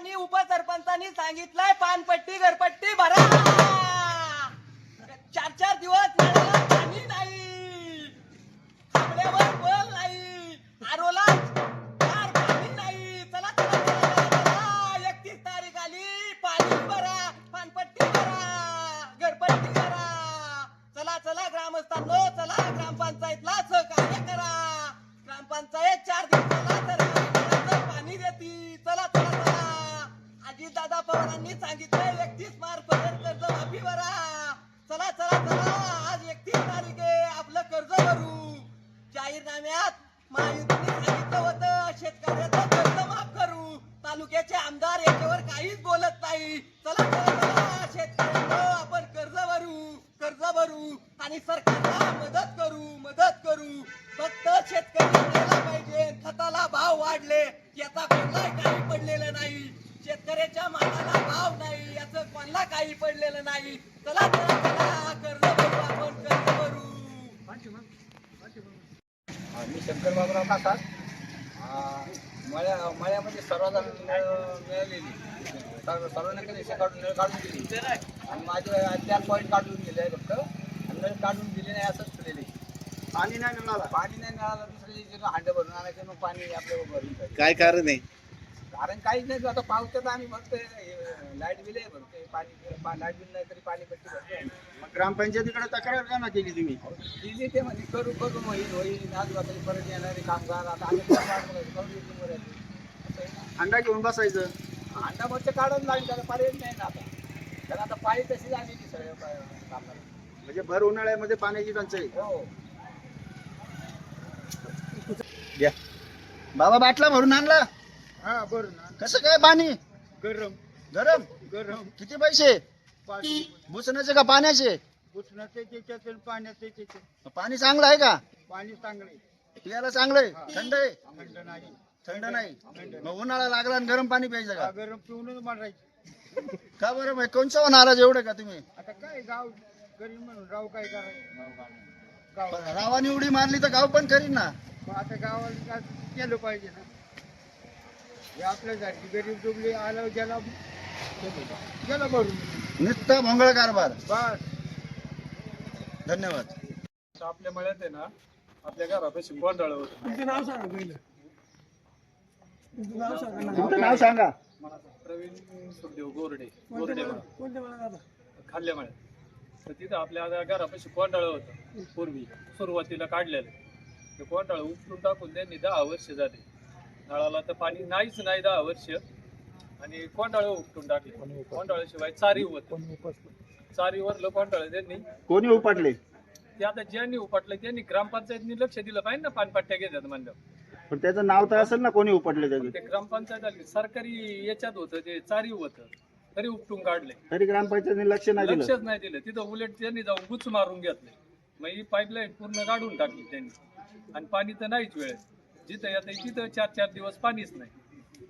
आणि उपसरपंचांनी सांगितलंय पानपट्टी घरपट्टी भरा. चार चार दिवस पाणी नाही. नाही. आरोला चार पाणी नाही. चला चला चला चला. एकतीस तारीख आली. पाणी भरा पानपट्टी भरा घरपट्टी भरा. चला चला ग्रामस्थांनो चला ग्रामपंचायतला सहकार्य करा. ग्रामपंचायत पवारांनी सांगितलं एकतीस मार्च पर्यंत कर्ज माफी भरा. चला चला चला आज एकतीस तारीख आहे आपलं कर्ज भरू. जाहीरनाम्यात महायुतीने सांगितलं होतं शेतकऱ्याचं कर्ज माफ करू. तालुक्याचे आमदार याच्यावर काहीच बोलत नाही. चला चला चला शेतकऱ्यांना आपण कर्ज भरू कर्ज भरू आणि सरकारला मदत करू मदत करू. फक्त शेतकरी पाहिजे खताला भाव वाढले याचा कुठलाही काही पडलेला नाही. शेतकऱ्याच्या मालाला भाव नाही याचं कोणला काही पडलेलं नाही. चला चला चला कर्ज भरू आपण कर्ज भरू. मी शंकर बाबुराव काका मळ्या मळ्यामध्ये सर्वांना नळ मिळालेली. सर्व सर्वांना कधी काढून नळ काढून दिली. आणि माझे चार पॉईंट काढून दिले आहे फक्त. आणि नळ काढून दिले नाही असंच ठेवलेले पाणी नाही मिळाला. पाणी नाही मिळालं दुसऱ्या दिवशी हांडे भरून आणायचे मग पाणी आपल्या भरून. काय कारण आहे? कारण काहीच नाही आता पावसात आम्ही फक्त लाइट बिल आहे भरते पाणी लाइट बिल नाही तरी पाणी पट्टी भरते मग ग्रामपंचायतीकडे तक्रार का ना केली तुम्ही. दिली ते म्हणजे करू करू होईल होईल आजूबाजूला परत येणारे कामगार आता आम्ही पण करू. अंडा घेऊन बसायचं. अंडामधचं काढून लागेल त्याला पर्याय नाही ना आता. त्याला आता पाळी तशी झालेली सगळ्या पा- कामाला. म्हणजे भर उन्हाळ्यामध्ये पाण्याची टंचाई. हो. बाबा बाटला भरून आणला. हा बरं ना. कसं काय पाणी? गरम. गरम? गरम. किती पैसे? पाणी. भुसण्याचे का पाण्याचे? उष्णते त्याच्यात आणि पाण्याचे त्याच्यात पाणी चांगलं आहे का? पाणी चांगले पियाला चांगलं आहे? थंड आहे? थंड नाही. थंड नाही. मग उन्हाळा लागला आणि गरम पाणी प्यायचं हा, का गरम पिऊनच मारायचं. का बरं? मग कोणचं नाराज एवढं का तुम्ही? आता काय गाव गरीब म्हणून राव काय करायचं? गाव रावानी उडी मारली तर गाव पण करीन ना. मग आता गावाला काय केलं पाहिजे ना. आपल्यासारखी गरीब डुबली आलं गेला गेला भरून. नुसता भोंगळ कारभार. बस. धन्यवाद. आपल्या मळ्यात आहे ना आपल्या घरापाशी गोंधळ होत तुमचं नाव सांगा पहिलं. तुमचं नाव सांगा तुमचं नाव सांगा. प्रवीण सुखदेव गोरडे गोरडे मळा. कोणत्या मला दादा खाल्ल्या मळ्यात. तर तिथं आपल्या आता घरापाशी कोंडाळ होतं पूर्वी सुरुवातीला काढलेलं. ते कोंडाळ उपटून टाकून त्यांनी दहा वर्ष झाले. नळाला तर पाणी नाहीच नाही दहा वर्ष. आणि कोंडाळ उपटून टाकले. कोंडाळाशिवाय चारी होत चारीवरलं कोंडाळ त्यांनी. कोणी उपटले? ते आता ज्यांनी उपटलं त्यांनी ग्रामपंचायतनी लक्ष दिलं पाहिजे ना पानपट्ट्या घेतात म्हणलं. पण त्याचं नाव तर असेल ना कोणी उपटले त्याचे? ते ग्रामपंचायत आली. सरकारी याच्यात होतं ते चारी होतं. तरी उपटून काढले. तरी ग्रामपंचायतीने लक्ष नाही दिलं. लक्षच नाही दिलं. तिथं उलट त्यांनी जाऊन गुच मारून घेतले. मग ही पाईपलाईन पूर्ण काढून टाकली त्यांनी. आणि पाणी तर नाहीच वेळेस जिथं येतं तिथं चार चार दिवस पाणीच नाही.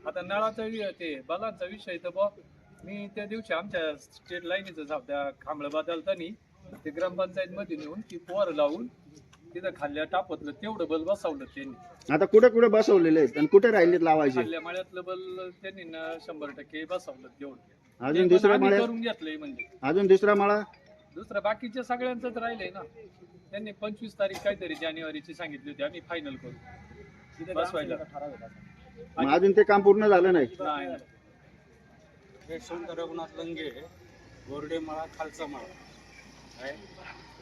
आता नळाचा ते बलांचा विषय तर बा मी त्या दिवशी आमच्या स्टेट लाईनीचं जाऊ त्या खांबळ बदलतानी ते ग्रामपंचायत मध्ये नेऊन ती पोर लावून तिथं खाल्ल्या टापतलं तेवढं बल बसवलं त्यांनी. आता कुठे कुठे बसवलेले आहेत आणि कुठे राहिलेत लावायचे? खाल्ल्या मळ्यातलं बल त्यांनी ना शंभर टक्के बसवलं तेवढं. अजून आम्ही मळ्यात करून घेतलंय म्हणजे. अजून दुसरा मळा? दुसरं बाकीच्या सगळ्यांचंच राहिलंय ना. त्यांनी पंचवीस तारीख काहीतरी जानेवारीची सांगितली होती आम्ही फायनल करू. बसवायला. मग अजून ते काम पूर्ण झालं नाही? नाही. यशवंत रघुनाथ लंगे गोरडे मळा खालचा मळा. आहे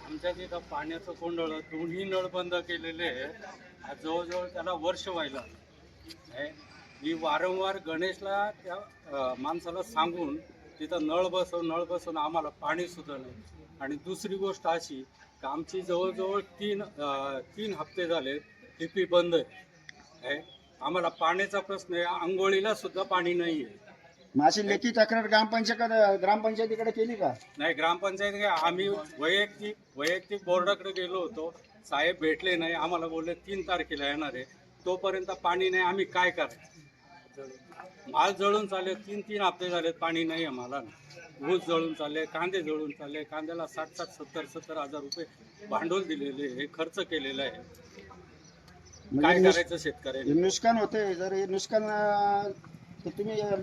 आमच्या तिथं पाण्याचं कोंडळ दोन्ही नळ बंद केलेले आहे जवळजवळ त्याला वर्ष व्हायला आहे मी वारंवार गणेशला त्या माणसाला सांगून तिथं नळ बसव नळ बसवून आम्हाला पाणी सुद्धा नाही. आणि दुसरी गोष्ट अशी की आमची जवळजवळ तीन तीन हप्ते झाले टीपी बंद आहे. आहे. आम्हाला पाण्याचा प्रश्न आहे. आंघोळीला सुद्धा पाणी नाही आहे माझी लेखी तक्रार ग्रामपंचायत ग्रामपंचायतीकडे केली का? नाही ग्रामपंचायत आम्ही वैयक्तिक वैयक्तिक बोर्डाकडे गेलो होतो. साहेब भेटले नाही. आम्हाला बोलले तीन तारखेला येणार आहे. तोपर्यंत पाणी नाही. आम्ही काय करायचं माल जळून चालले. तीन तीन हप्ते झाले पाणी नाही आहे मला ऊस जळून चालले कांदे जळून चालले. कांद्याला साठ साठ सत्तर सत्तर हजार रुपये भांडवल दिलेले आहे. खर्च केलेला आहे. काय म्हणजे नुस- करायचं शेतकऱ्यांनी हे नुकसान होते जर हे नुकसान अं, तर तुम्ही अं,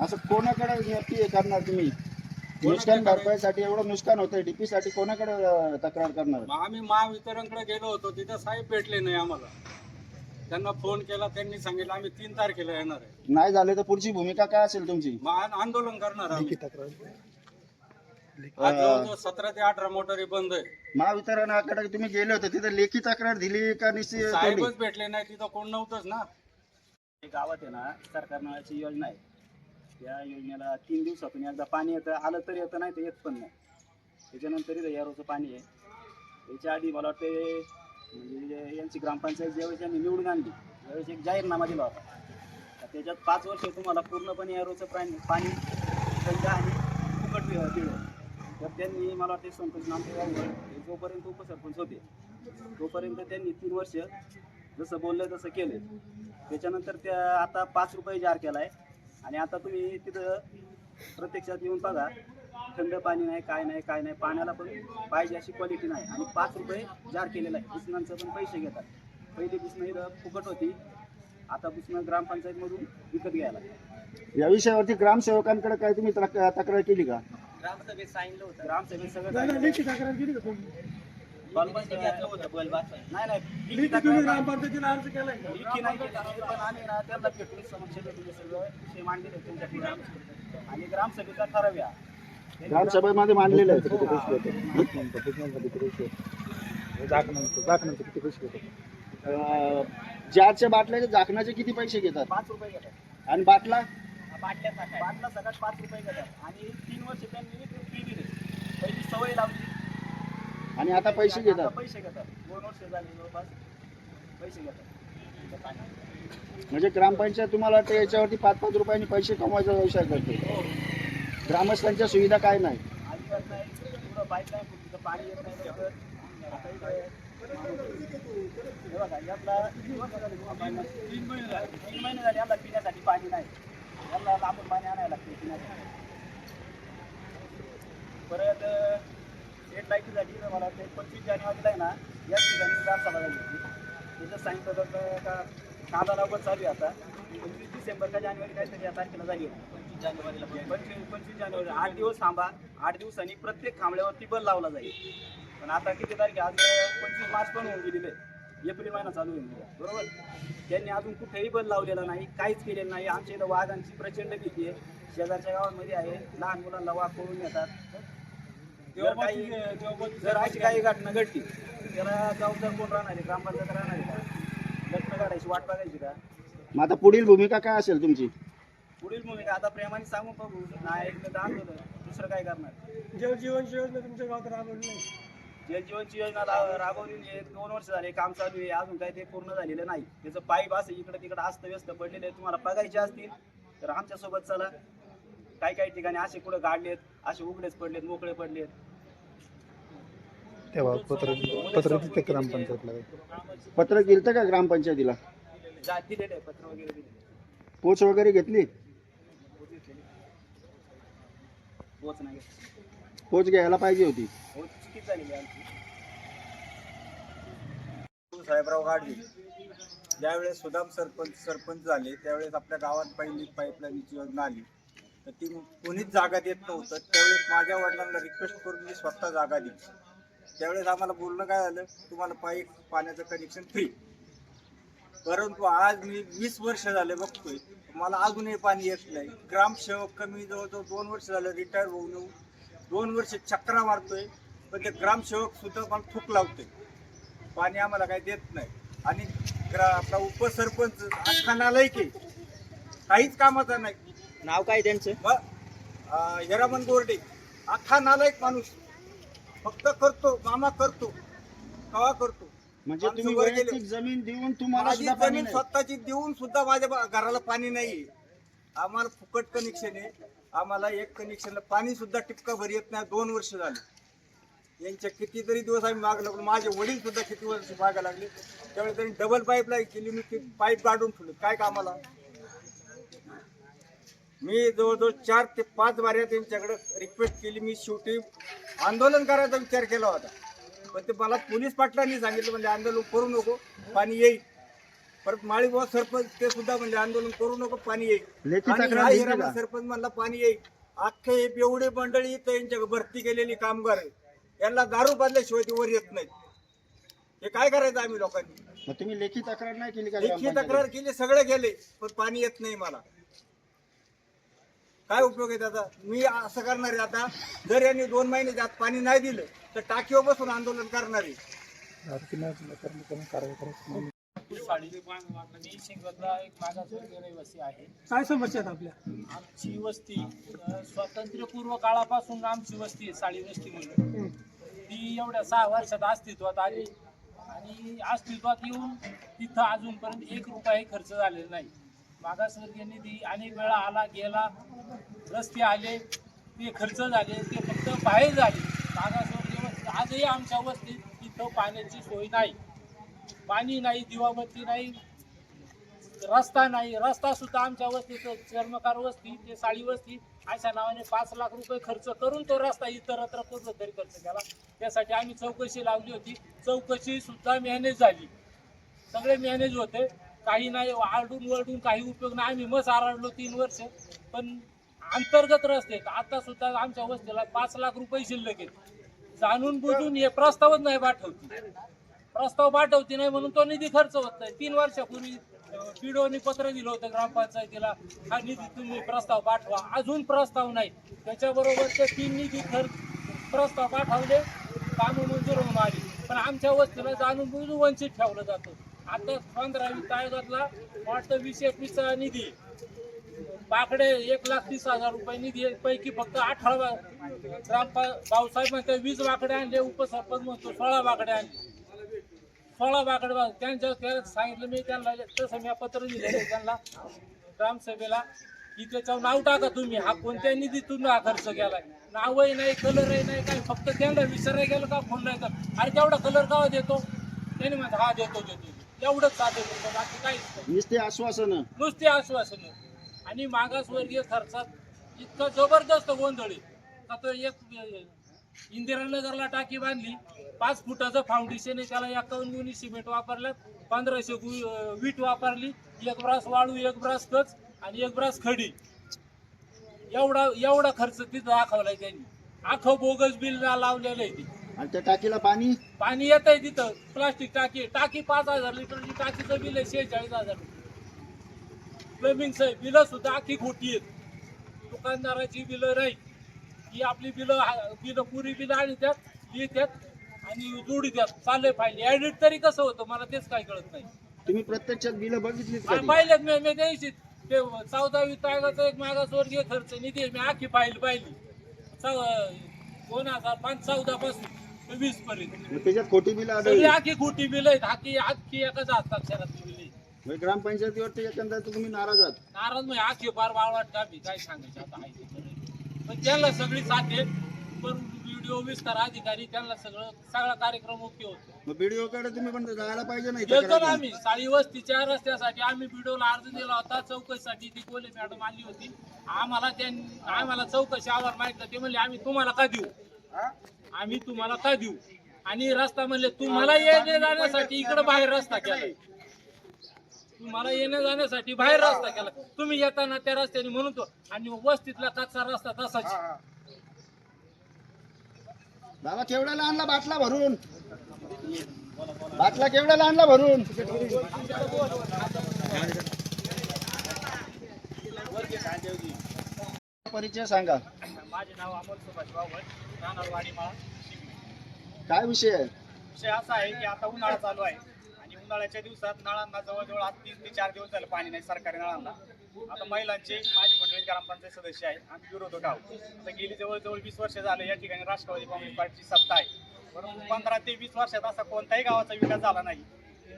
असं कोणाकडे नक्की हे करणार तुम्ही? नुकसान भरपाईसाठी एवढं नुकसान होतंय डीपी साठी कोणाकडे अं, तक्रार करणार? मग आम्ही महावितरणकडे गेलो होतो तिथं साहेब भेटले नाही आम्हाला. त्यांना फोन केला त्यांनी सांगितलं आम्ही तीन तारखेला येणार आहे. नाही झाले तर पुढची भूमिका काय असेल तुमची? मग आ- आंदोलन करणार आम्ही. आज जवळजवळ सतरा ते अठरा मोटारी बंद आहे. महावितरणाकडे तुम्ही गेले होते तिथे लेखी तक्रार दिली का निश्चित? साहेबच भेटले नाही तिथं कोण नव्हतंच ना. गावात आहे ना सरकार नावाची योजना आहे. त्या योजनेला तीन दिवसातून एकदा पाणी येतं आलं तर येतं नाही तर येत पण नाही. त्याच्यानंतर इथं यारोचं पाणी आहे. याच्या आधी मला वाटते म्हणजे यांची ग्रामपंचायत ज्यावेळेस यांनी निवडून आणली त्यावेळेस एक जाहीरनामा दिला होता. तर त्याच्यात पाच वर्ष तुम्हाला पूर्णपणे यारोचं पाणी पाणी बंद आणि फुकट दिलं तर त्यांनी मला वाटते संतोष नामदेव हे जोपर्यंत उपसरपंच होते तोपर्यंत त्यांनी तीन वर्ष जसं बोललं तसं केलं. त्याच्यानंतर त्या आता पाच रुपये जार केला आहे आणि आता तुम्ही तिथं प्रत्यक्षात येऊन बघा थंड पाणी नाही काय नाही काय नाही पाण्याला पण पाहिजे अशी क्वालिटी नाही. आणि पाच रुपये जार केलेला आहे. पुसणांचं पण पैसे घेतात. पहिली पुसणं इथं फुकट होती. आता पुसणं ग्रामपंचायतमधून विकत घ्यायला या विषयावरती ग्रामसेवकांकडे काय तुम्ही तक- तक्रार केली का? ग्रामसभेत सांगितलं होतं. ग्रामसभेत सगळं सांगितलं. घेतलं होतं बलबास नाही नाही लेखी तक्रार- लेखी नाही. केली. पण आम्ही ना त्यांना भेटून समक्ष भेटून सगळं. विषय मांडलेले आहेत त्यांच्या पुढे. आणि ग्रामसभेचा ठराव या ग्रामसभेमध्ये मांडलेलं आहे अं, जारच्या बाटल्याच्या झाकणाचे किती पैसे घेतात? पाच रुपये घेतात. आणि बाटला? बाटल्या सकाळ बाटला सकाळ पाच रुपये घेतात. आणि तीन वर्ष त्यांनी फी दिली. पहिली सवय लावली. आणि आता पैसे घेतात. पैसे घेतात. दोन वर्ष झाली जवळपास. पैसे घेतात. म्हणजे ग्रामपंचायत तुम्हाला वाटतं याच्यावरती पाच पाच रुपयांनी पैसे कमवायचा व्यवसाय करते. ग्रामस्थांच्या सुविधा काय नाही? अजिबात नाही. पुढं पाईप नाही तिथं पाणी येत नाही लवकर. आता इथं हे बघा यातला तीन महिने झाले. तीन महिने झाले याला पिण्यासाठी पाणी नाही. याला लांबून पाणी आणायला लागते पिण्यासाठी परत सेट लाईटीसाठी तर मला वाटतं पंचवीस जानेवारीला आहे ना याच ठिकाणी ग्रामसभा झाली होती. त्याच्यात सांगितलं होतं का कांदा लागवड चालू आहे आता. पंचवीस डिसेंबर का जानेवारी काहीतरी या तारखेला झाली पंचवीस जानेवारीला पंचवीस पंचवीस जानेवारी. आठ दिवस थांबा. आठ दिवसांनी प्रत्येक थांबल्यावरती बल लावला जाईल. पण आता किती तारीख? आज पंचवीस मार्च पण होऊन गेलेले. एप्रिल महिना चालू होईल बरोबर? त्यांनी अजून कुठेही बल लावलेला नाही काहीच केलेलं नाही. आमच्या इथं वाघांची प्रचंड भीती आहे. शेजारच्या गावांमध्ये आहे. लहान मुलांना वाघ पळून येतात जर काही जर अशी काही घटना घडली त्याला जबाबदार कोण राहणार आहे? ग्रामपंचायत राहणार आहे का? घटना काढायची वाट बघायची का? मग आता पुढील भूमिका काय असेल तुमची? पुढील भूमिका आता प्रेमाने सांगून बघू. नाही ऐकलं तर आंदोलन दुसरं काय करणार? जलजीवनची योजना तुमच्या गावात राबवली नाही. जलजीवनची योजना राबवलेली आहे दोन वर्ष झाले काम चालू आहे अजून काही ते पूर्ण झालेलं नाही. त्याचं पाईप असं इकडे तिकडे असतं व्यस्त पडलेलं आहे तुम्हाला बघायचे असतील तर आमच्यासोबत चला. काही काही ठिकाणी असे कुठं गाडलेत असे उघडेच पडलेत मोकळे पडलेत. तेव्हा पत्र पत्र तिथे ग्रामपंचायतला. पत्र गेलं का ग्रामपंचायतीला? जा दिलेले आहे पत्र वगैरे दिलेले पोच वगैरे घेतली? पोच नाही पोच घ्यायला पाहिजे होती. हो चुकीच झालेली आमची. साहेबराव गाडगे ज्यावेळेस सुदाम सरपंच सरपंच झाले त्यावेळेस आपल्या गावात पहिली पाईपलाईनची योजना आली. तर ती कोणीच जागा देत नव्हतं. त्यावेळेस माझ्या वडिलांना रिक्वेस्ट करून मी स्वतः जागा दिली. त्यावेळेस आम्हाला बोलणं काय झालं? तुम्हाला पाईप पाण्याचं कनेक्शन फ्री परंतु आज मी वीस वर्ष झाले बघतोय. मला अजूनही पाणी येत नाही. ग्रामसेवक कमी जवळजवळ दोन वर्ष झालं रिटायर होऊन येऊन दोन वर्ष चक्रा मारतोय. पण ते ग्रामसेवक सुद्धा मला थूक लावतोय पाणी आम्हाला काही देत नाही. आणि ग्रा आपला उपसरपंच अख्खा नालायक आहे. काहीच कामाचा नाही. नाव काय त्यांचं? अं, हिरामन गोरडे. अख्खा नालायक माणूस. फक्त करतो मामा करतो कवा करतो. म्हणजे आमचं तुम्ही वर गेले. वैयक्तिक जमीन देऊन तुम्हाला माझी सुद्धा पाणी जमीन नाही. स्वतःची देऊन सुद्धा माझ्या बा- घराला पाणी नाही आम्हाला फुकट कनेक्शन आहे. आम्हाला एक कनेक्शनला पाणी सुद्धा टिपका भर येत नाही. दोन वर्ष झाली. यांच्या कितीतरी दिवस आम्ही माग लागलो. माझे वडील सुद्धा किती वर्ष मागा लागले. त्यावेळेस त्यांनी डबल पाईपलाईन केली. मी ती पाईप काढून ठेवली. काय कामाला? मी जवळजवळ चार ते पाच बाऱ्या त्यांच्याकडे रिक्वेस्ट केली. मी शेवटी आंदोलन करायचा विचार केला होता. पण ते मला पोलीस पाटलांनी सांगितलं म्हणजे आंदोलन करू नको पाणी येईल. परत माळीबाबा सरपंच ते सुद्धा म्हणजे आंदोलन करू नको पाणी येईल? सरपंच म्हणला पाणी येईल. अख्खे एवढे मंडळी इथं यांच्या भरती केलेली कामगार आहे. यांना दारू बांधल्याशिवाय ते वर येत नाहीत. हे काय करायचं आम्ही लोकांनी? मग तुम्ही लेखी तक्रार नाही केली का लेखी? तक्रार केली सगळे गेले पण पाणी येत नाही मला. काय उपयोग आहे त्याचा? मी असं करणार आहे आता जर यांनी दोन महिने त्यात पाणी नाही दिलं तर टाकीवर बसून आंदोलन करणार आहे. मी शिंगतला एक मागासवर्गीय रहिवासी आहे. काय समस्या आहेत आपल्या? आमची वस्ती अ, स्वातंत्र्यपूर्व काळापासून आमची वस्ती आहे साडी वस्ती म्हणून. ती एवढ्या सहा वर्षात अस्तित्वात आली आणि अस्तित्वात येऊन तिथं अजूनपर्यंत एक रुपयाही खर्च झालेला नाही. मागासवर्गीय निधी अनेक वेळा आला गेला रस्ते आले ते खर्च झाले ते फक्त बाहेर झाले. मागासवर्गीय वस्ती आजही आमच्या वस्तीत तिथं पाण्याची सोय नाही. पाणी नाही दिवाबत्ती नाही रस्ता नाही. रस्ता सुद्धा आमच्या वस्तीत चर्मकार वस्ती ते साडी वस्ती अशा नावाने पाच लाख रुपये खर्च करून तो रस्ता इतरत्र पूर्ण तरी खर्च केला. त्यासाठी आम्ही चौकशी लावली होती. चौकशी सुद्धा मॅनेज झाली. सगळे मॅनेज होते. काही नाही आरडून वरडून काही उपयोग नाही. आम्ही मस आरडलो तीन वर्ष. पण अंतर्गत रस्ते आता सुद्धा आमच्या वस्तीला पाच लाख रुपये शिल्लक आहेत. जाणून बुजून हे प्रस्तावच नाही पाठवती. प्रस्ताव पाठवती नाही म्हणून तो निधी खर्च होत नाही. तीन वर्षापूर्वी पिडोनी पत्र दिलं होतं ग्रामपंचायतीला हा निधी तुम्ही प्रस्ताव पाठवा. अजून प्रस्ताव नाही. त्याच्याबरोबर ते तीन निधी खर्च प्रस्ताव पाठवले कामं मंजूर होऊन आली. पण आमच्या वस्तीला जाणून बुजून वंचित ठेवलं जातं. आता पंधरा वित्त आयोगातला वाटतं वीस एकवीसचा निधी. बाकडे एक लाख तीस हजार रुपये निधी पैकी फक्त अठरा ग्राम भाऊसाहेब म्हणते वीस बाकडे आणले उपसरपंच म्हणतो सोळा बाकडे आणले. सोळा बाकडे त्यांच्या त्याला सांगितलं मी त्यांना तसं मी पत्र दिलेलं त्यांना. ग्रामसभेला की त्याच्यावर नाव टाका तुम्ही. हा कोणत्या निधीतून हा खर्च केलाय? नावही नाही कलरही नाही काय फक्त त्यांना विसरायला गेलं का फोन नाही तर अरे तेवढा कलर का देतो? त्यांनी म्हणतो हा देतो देतो एवढंच साधे देतो बाकी काहीच नाही. नुसते आश्वासन. नुसती आश्वासनं. आणि मागासवर्गीय खर्चात इतकं जबरदस्त गोंधळ आहे. का तो एक इंदिरानगरला टाकी बांधली. पाच फुटाचं फाउंडेशन आहे. त्याला एकावन्न गुणी सिमेंट वापरलं पंधराशे गु वीट वापरली. एक ब्रास वाळू एक ब्रास कच आणि एक ब्रास खडी. एवढा एवढा खर्च तिथं दाखवलाय त्यांनी. अख्खं बोगस बिल लावलेलं आहे ते. आणि त्या टाकीला पाणी? पाणी येत आहे तिथं. प्लास्टिक टाकी टाकी पाच हजार लिटरची टाकीचं बिल आहे. शेहेचाळीस हजार. प्लंबिंगचं बिलं सुद्धा अख्खी खोटी आहेत. दुकानदाराची बिलं नाही. ही आपली बिलं बिलं पुरी बिलं आणि त्यात लिहित्यात आणि जोडीत्यात चाललंय फाईल ऍडिट तरी कसं होतं? मला तेच काही कळत नाही. तुम्ही प्रत्यक्षात बिलं बघितलीत का ती? पाहिलेत मी मी द्यायची. ते चौदा वित्त आयोगाचा एक मागासवर्गीय खर्च निधी आहे. मी आखी फाईल पाहिली. चौ- दोन हजार पाच चौदा पासून वीस पर्यंत. मग त्याच्यात खोटी बिलं सगळी आढळली आखी खोटी बिल आहेत. आखी आखी एकाच हस्ताक्षरात बिल आहेत. मग ग्रामपंचायतीवरती एकंदर तुम्ही नाराज आहात. नाराज म्हणजे आखी फार वाळवाट का मी काय सांगायचं? आता आहे. पण त्यांना सगळी साथ आहे. पण व्हिडिओ विस्तार अधिकारी त्यांना सगळं सगळा कार्यक्रम ओके होतो. कडे तुम्ही पण जायला पाहिजे नाही गेलतो ना आम्ही. साळी वस्तीच्या रस्त्यासाठी आम्ही व्हिडिओला अर्ज दिला होता. चौकशीसाठी ती कोले मॅडम आली होती. आम्हाला त्यांनी आम्हाला चौकशी आवार माहितलं ते म्हणले आम्ही तुम्हाला का देऊ? आम्ही तुम्हाला का देऊ? आणि रस्ता म्हणले तुम्हाला येण्या जाण्यासाठी इकडे बाहेर रस्ता केला तुम्हाला येण्या जाण्यासाठी बाहेर रस्ता केला. तुम्ही येताना त्या रस्त्याने म्हणून तो आणि वस्तीतला कच्चा रस्ता तसाच. बाबा केवढ्याला आणला बाटला भरून? बाटला केवढ्याला आणला भरून? परिचय सांगा. माझे नाव अमोल सुभाष राहणार वाडीमाळा काय विषय आहे? विषय असा आहे की आता उन्हाळा चालू आहे. उन्हाळ्याच्या दिवसात नळांना जवळजवळ आज तीन ते चार दिवस झाले पाणी नाही सरकारी नळांना. आता महिलांचे माझी मंडळी ग्रामपंचायत सदस्य आहे आम्ही विरोधक आहोत. आता गेली जवळजवळ वीस वर्ष झाले या ठिकाणी राष्ट्रवादी काँग्रेस पार्टीची सत्ता आहे. परंतु पंधरा ते वीस वर्षात असा कोणताही गावाचा विकास झाला नाही.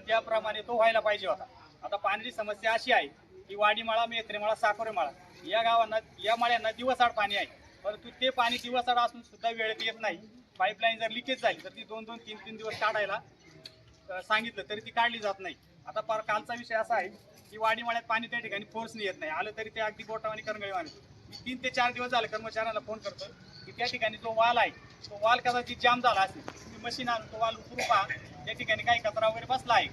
त्याप्रमाणे तो व्हायला पाहिजे होता. आता पाण्याची समस्या अशी आहे की वाडीमाळा मेत्रेमाळा साकोरेमाळा या गावांना या माळ्यांना दिवसाआड पाणी आहे. परंतु ते पाणी दिवसाआड असून सुद्धा वेळेत येत नाही. पाईपलाईन जर लिकेज झाली तर ती दोन दोन तीन तीन दिवस काढायला सांगितलं तरी ती काढली जात नाही. आता पार कालचा विषय असा आहे की वाडीमाळ्यात पाणी त्या ठिकाणी फोर्सने येत नाही. आलं तरी ते अगदी बोटावानी करंगळी मारते मी तीन ते चार दिवस झाले कर्मचाऱ्यांना फोन करतो की त्या ठिकाणी जो वाल आहे तो वाल कदाचित जाम झाला असेल. तुम्ही मशीन आणून तो वाल उतरू पहा. त्या ठिकाणी काही कचरा वगैरे बसला आहे.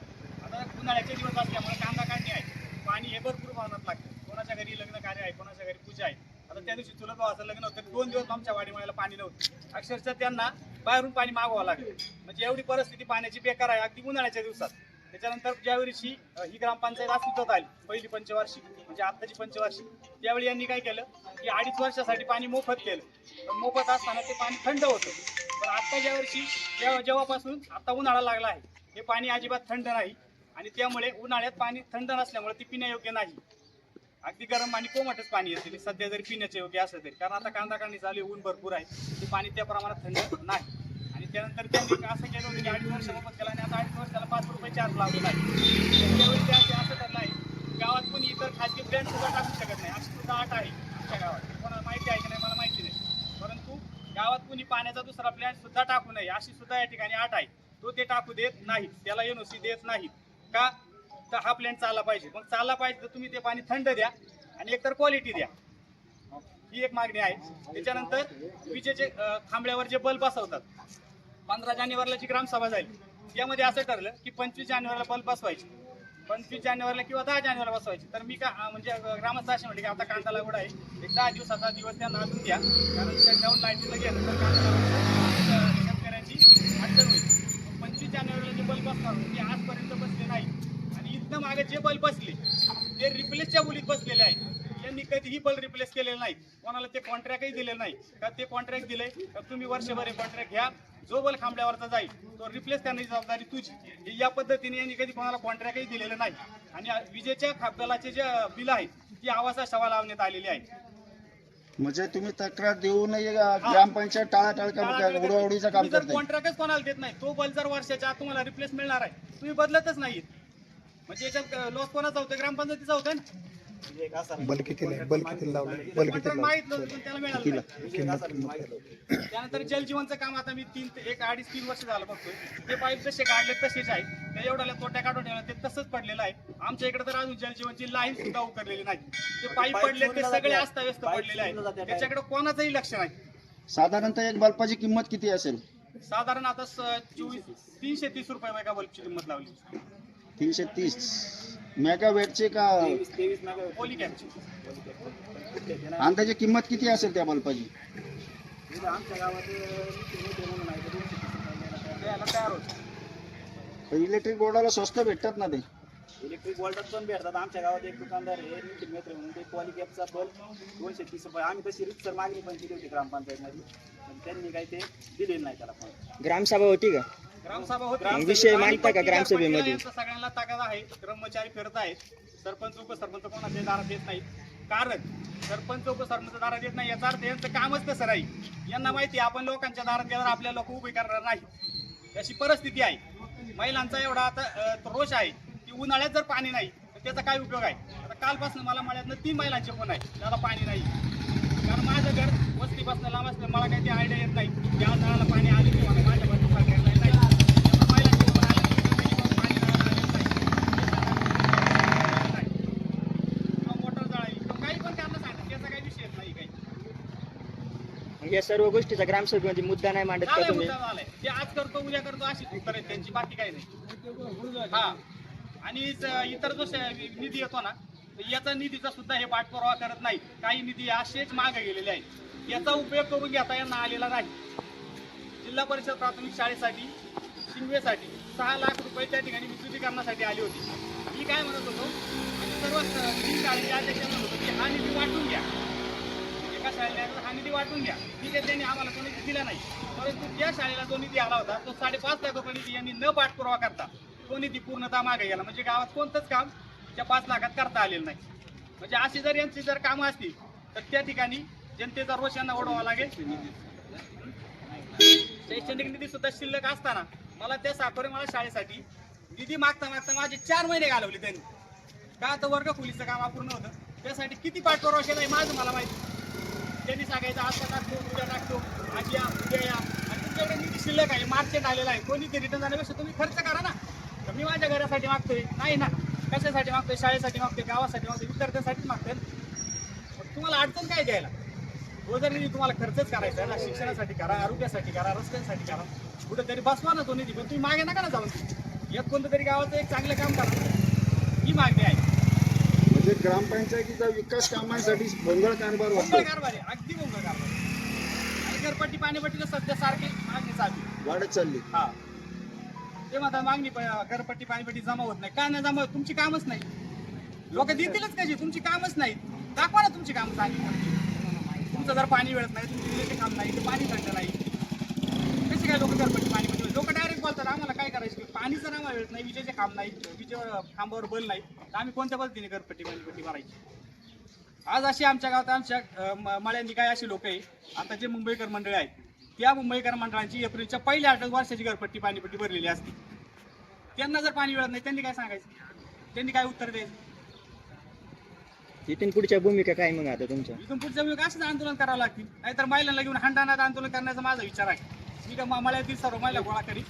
आता उन्हाळ्याचे दिवस असल्यामुळे कांदा काढणी आहे. पाणी हे भरपूर प्रमाणात लागतं. कोणाच्या घरी लग्न कार्य आहे कोणाच्या घरी पूजा आहे. आता त्या दिवशी चुलत भावाचं लग्न होतं. दोन दिवस आमच्या वाडीमाळ्याला पाणी नव्हतं. अक्षरशः त्यांना बाहेरून पाणी मागवावं लागलं. म्हणजे एवढी परिस्थिती पाण्याची बेकार आहे. अगदी उन्हाळ्याच्या दिवसात. त्याच्यानंतर ज्या वर्षी ही ग्रामपंचायत अस्तित्वात आली पहिली पंचवार्षिक म्हणजे आत्ताची पंचवार्षिक त्यावेळी यांनी काय केलं की अडीच वर्षासाठी पाणी मोफत केलं. पण मोफत असताना ते पाणी थंड होतं. पण आत्ता ज्या वर्षी जेव्हा जेव्हापासून आत्ता उन्हाळा लागला आहे हे पाणी अजिबात थंड नाही. आणि त्यामुळे उन्हाळ्यात पाणी थंड नसल्यामुळे ती पिण्यायोग्य नाही. अगदी गरम आणि कोमटच पाणी येते. म्हणजे सध्या जरी पिण्याचे योग्य असं तरी. कारण आता कांदा काढणी चालू ऊन भरपूर आहे. ते पाणी त्या प्रमाणात थंड नाही. आणि त्यानंतर त्यांनी असं केलं होतं की अडीच वर्ष मोफत केला आणि आता अडीच वर्षाला पाच रुपये चार्ज लावलेला आहे त्यावेळी त्या असं ठरलं आहे. गावात कोणी इतर खाजगी ब्रँड सुद्धा टाकू शकत नाही. अशी सुद्धा आठ आहे आमच्या गावात. कोणाला माहिती आहे की नाही मला माहिती नाही. परंतु गावात कोणी पाण्याचा दुसरा ब्रँड सुद्धा टाकू नये अशी सुद्धा या ठिकाणी आठ आहे. तो ते टाकू देत नाही. त्याला एनओसी देत नाहीत का? तर हा प्लॅन चालला पाहिजे. मग चालला पाहिजे तर तुम्ही ते पाणी थंड द्या आणि एकतर क्वालिटी द्या. ही एक मागणी आहे. त्याच्यानंतर विजेचे खांबळ्यावर जे बल्ब बसवतात. पंधरा जानेवारीला जी ग्रामसभा झाली यामध्ये असं ठरलं की पंचवीस जानेवारीला बल्ब बसवायचे. पंचवीस जानेवारीला किंवा दहा जानेवारीला बसवायचे. तर मी का म्हणजे ग्रामस्थ असे म्हटले की आता कांदा लागवड आहे. एक दहा दिवसाचा दिवस त्यांना अजून द्या. कारण शटडाऊन लाईटीला गेलं तर कांदा लागवड अं, शेतकऱ्याची अडचण होईल पंचवीस जानेवारीला जे बल्ब बसणार ते आजपर्यंत बसले नाही इथनं मागे जे बल्ब बसले ते रिप्लेसच्या बोलीत बसलेले आहेत यांनी कधीही बल्ब रिप्लेस केलेले नाही. कोणाला ते कॉन्ट्रॅक्टही दिलेलं नाही. का ते कॉन्ट्रॅक्ट दिले तर तुम्ही वर्षभर कॉन्ट्रॅक्ट घ्या. जो बल्ब खांबल्यावरचा जाईल तो रिप्लेस करण्याची जबाबदारी तुझी. हे या पद्धतीने यांनी कधी कोणाला कॉन्ट्रॅक्टही दिलेलं नाही. आणि विजेच्या खापदलाचे जे बिल आहेत ती आवासा शवा लावण्यात आलेली आहे. म्हणजे तुम्ही तक्रार देऊनही ग्रामपंचायत टाळाटाळ उडवाउडीचं काम कॉन्ट्रॅक्टच कोणाला देत नाही तो बल्ब जर वर्षाच्या तुम्हाला रिप्लेस मिळणार आहे तुम्ही बदलतच नाही म्हणजे याच्यात लॉस कोणाचा होतं ग्रामपंचायतीचा होतं ना? बल किती बल किती लावलं बल माहीत नव्हतं पण त्याला मिळालं नाही. किंमत किंमत त्यानंतर जलजीवनचं काम आता मी तीन ते एक अडीच तीन वर्ष झालं बघतोय. ते पाईप जसे काढले तसेच आहेत त्या एवढ्याला तोट्या काढून ठेवल्या ते तसंच पडलेलं आहे. आमच्या इकडे तर अजून जलजीवनची लाईन सुद्धा उतरलेली नाही. ते पाईप पडले ते सगळे अस्ताव्यस्त पडलेले आहेत. त्याच्याकडे कोणाचंही लक्ष नाही. साधारणतः एक बल्बाची किंमत किती असेल? साधारण आता स- चोवीस तीनशे तीस रुपये मेगा बल्बची किंमत लावली. तीनशे तीस. मेगावेटचे का? पोली कॅपची अंदाजे किंमत किती असेल त्या बल्बाची इलेक्ट्रिक बोर्डाला स्वस्त भेटतात ना ते. इलेक्ट्रिक वॉल्टात पण भेटतात. आमच्या गावात एक दुकानदार आहे निखिल मेत्रे म्हणून ते पॉलिकॅपचा बल्ब दोनशे तीस रुपये. आम्ही तशी रितसर मागणी पण केली होती ग्रामपंचायतमध्ये. पण त्यांनी काही ते दिलेलं नाही त्याला पण. ग्रामसभा होती का? विषय मांडता का ग्रामसभेमध्ये? यांचा सगळ्यांना ताकद आहे. कर्मचारी फिरत आहेत. सरपंच उपसरपंच कोणाच्या दारात येत नाही कारण सरपंच उपसरपंच दारात येत नाही. याचा अर्थ यांचं कामच तसं राहील. यांना माहिती आहे आपण लोकांच्या दारात गेल्यावर आपल्या लोक उभे करणार नाही अशी परिस्थिती आहे. महिलांचा एवढा आता रोष आहे की उन्हाळ्यात जर पाणी नाही तर त्याचा काय उपयोग आहे? आता कालपासून मला मळ्यातनं तीन महिलांचे फोन आहे त्याला पाणी नाही. कारण माझं घर वस्तीपासून लांब असलं मला काही ती आयडिया येत नाही. आज नळाला पाणी आले की मला माझ्या बद्दल सांगायला नाही त्यामुळे महिलांचे फोन आले की त्यांनी पाणी नळाला आलेलं नाही. किंवा मोटर जळाली किंवा काही पण कारण सांगतात त्याचा काही विषय येत नाही काही मग या सर्व गोष्टीचा ग्रामसभेमध्ये मुद्दा नाही मांडत का तुम्ही? ते आज करतो उद्या करतो अशीच उत्तर आहेत त्यांची बाकी काही नाही. हा. आणि ज- इतर जो श- निधी येतो ना याचा निधीचा सुद्धा हे पाठपुरावा करत नाही. काही निधी असेच मागे गेलेले आहेत. याचा उपयोग करून घेता यांना आलेला नाही. जिल्हा परिषद प्राथमिक शाळेसाठी शिंगवेसाठी सहा लाख रुपये त्या ठिकाणी विद्युतीकरणासाठी आली होती. मी काय म्हणत होतो? आणि सर्व स- तीन शाळेच्या अध्यक्ष म्हणत होतो की हा निधी वाटून घ्या. शाळेला हा निधी वाटून घ्या. ठीक आहे त्यांनी आम्हाला कोणी दिला नाही. परंतु त्या शाळेला जो निधी आला होता तो साडेपाच लाख रुपये निधी यांनी न पाठपुरावा करता तो निधी पूर्णतः मागे गेला. म्हणजे गावात कोणतंच काम त्या पाच लाखात करता आलेलं नाही. म्हणजे अशी जर यांची जर कामं असतील तर त्या ठिकाणी जनतेचा रोष यांना ओढवा लागेल. शैक्षणिक निधी सुद्धा शिल्लक असताना मला त्या साकोरे मला शाळेसाठी निधी मागता मागता माझे चार महिने घालवले त्यांनी. का तर वर्ग खोलीचं काम अपूर्ण होतं. त्यासाठी किती पाठपुरावा केला आहे माझं मला माहिती त्यांनी सांगायचं आता टाकतो उद्या टाकतो आज या उद्या या. आणि तुमच्याकडे निधी शिल्लक आहे मार्केट आलेला आहे. कोणी ते रिटर्न जाण्यापेक्षा तुम्ही खर्च करा ना. तर मी माझ्या घरासाठी मागतोय. नाही ना. कशासाठी मागतोय? शाळेसाठी मागतोय? गावासाठी मागतोय? विद्यार्थ्यांसाठीच मागतोय मग तुम्हाला अडचण काय द्यायला? तो निधी तुम्हाला खर्चच करायचा आहे ना शिक्षणासाठी करा आरोग्यासाठी करा रस्त्यांसाठी करा. कुठेतरी बसवा ना तो निधी पण तुम्ही मागे नका ना जाऊन. एक कोणतं तरी गावाचं एक चांगलं काम करा. ही मागणी आहे. म्हणजे ग्रामपंचायतीचा विकास कामांसाठी भोंगळ कारभार मुंबई वाटतो कारभार आहे. अगदी मुंबई कारभार आहे. आणि घरपट्टी पाणीपट्टीला सध्या सारखी मागणी चालू आहे. वाढत चालली. हा. ते म्हणतात मागणी प- घरपट्टी पाणीपट्टी जमा होत नाही. का नाही जमा होत? तुमची कामच नाही. लोक देतीलच कशी? तुमची कामच नाही. दाखवा ना तुमची कामं चांगली तुमचं जर पाणी मिळत नाही तुमची विजेचे काम नाही ते पाणी थंड नाही. कसे काय लोक घरपट्टी पाणीपट्टी लोक डायरेक्ट बोलतात आम्हाला करायचं की पाणी जर आम्हाला नाही विजेचे काम नाही विजेवर खांबावर बल नाही तर आम्ही कोणत्या पद्धतीने घरपट्टी पाणीपट्टी भरायची आज अशी आमच्या गावात आमच्या मळ्यांनी काय अशी लोक आहे आता जे मुंबईकर मंडळी आहेत त्या मुंबईकर मंडळांची एप्रिलच्या पहिल्या आठ वर्षाची घरपट्टी पाणीपट्टी भरलेली असते. त्यांना जर पाणी मिळत नाही त्यांनी काय सांगायचं? त्यांनी काय उत्तर द्यायचं? इथून पुढच्या भूमिका काय मग आता तुमच्या? इथून पुढच्या वेळी असंच आंदोलन करावं लागतील. नाहीतर महिलांना घेऊन हंडाणात आंदोलन करण्याचा माझा विचार आहे. मी का मळ्यातील सर्व महिला गोळा करी